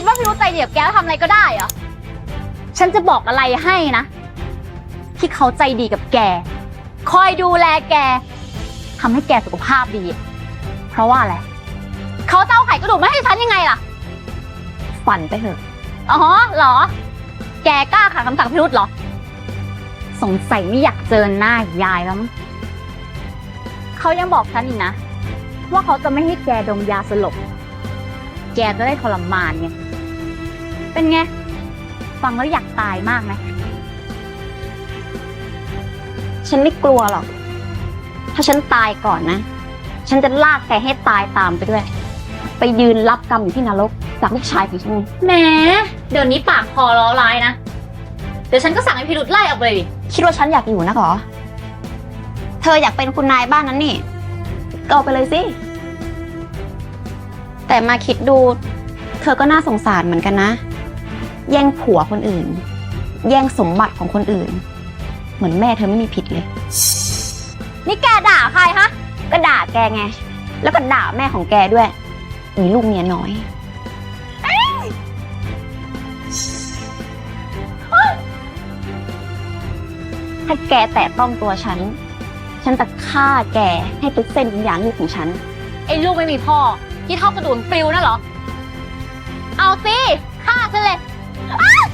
ดีกับแกแล้วทำอะไรก็ได้เหรอ ฉันจะบอกอะไรให้นะ ที่เขาใจดีกับแก คอยดูแลแกทำให้แกสุขภาพดี เพราะว่าอะไรเขาจะเอาไข่กระดูกมาให้ฉันยังไงล่ะ ฝันไปเถอะ อ๋อเหรอ แกกล้าขัดคำสั่งพิรุษเหรอ สงสัยไม่อยากเจอหน้ายายแล้วมั้งเขายังบอกฉันอีกนะ ว่าเขาจะไม่ให้แกดมยาสลบ แกจะได้ทรมานไง เป็นไง ฟังแล้วอยากตายมากไหมฉันไม่กลัวหรอก ถ้าฉันตายก่อนนะ ฉันจะลากแกให้ตายตามไปด้วย ไปยืนรับกรรมอยู่ที่นรกจากลูกชายของฉันไงแหมเดี๋ยวนี้ปากคอล้อร้ายนะ เดี๋ยวฉันก็สั่งให้พิรุษไล่ออกไปเลยดิคิดว่าฉันอยากอยู่นะเหรอ เธออยากเป็นคุณนายบ้านนั้นนี่ ก็เอาไปเลยสิ แต่มาคิดดู เธอก็น่าสงสารเหมือนกันนะ แย่งผัวคนอื่น แย่งสมบัติของคนอื่น เหมือนแม่เธอไม่มีผิดเลย นี่แกด่าใครฮะ ก็ด่าแกไง แล้วก็ด่าแม่ของแกด้วย มีลูกเมียน้อยถ้าแกแตะต้องตัวฉัน ฉันจะฆ่าแกให้ทุกเส้นวิญญาณลูกของฉัน ไอ้ลูกไม่มีพ่อ ที่เท่ากระดูนปลิวนั่นเหรอ เอาสิฆ่าฉันเลย อ้าว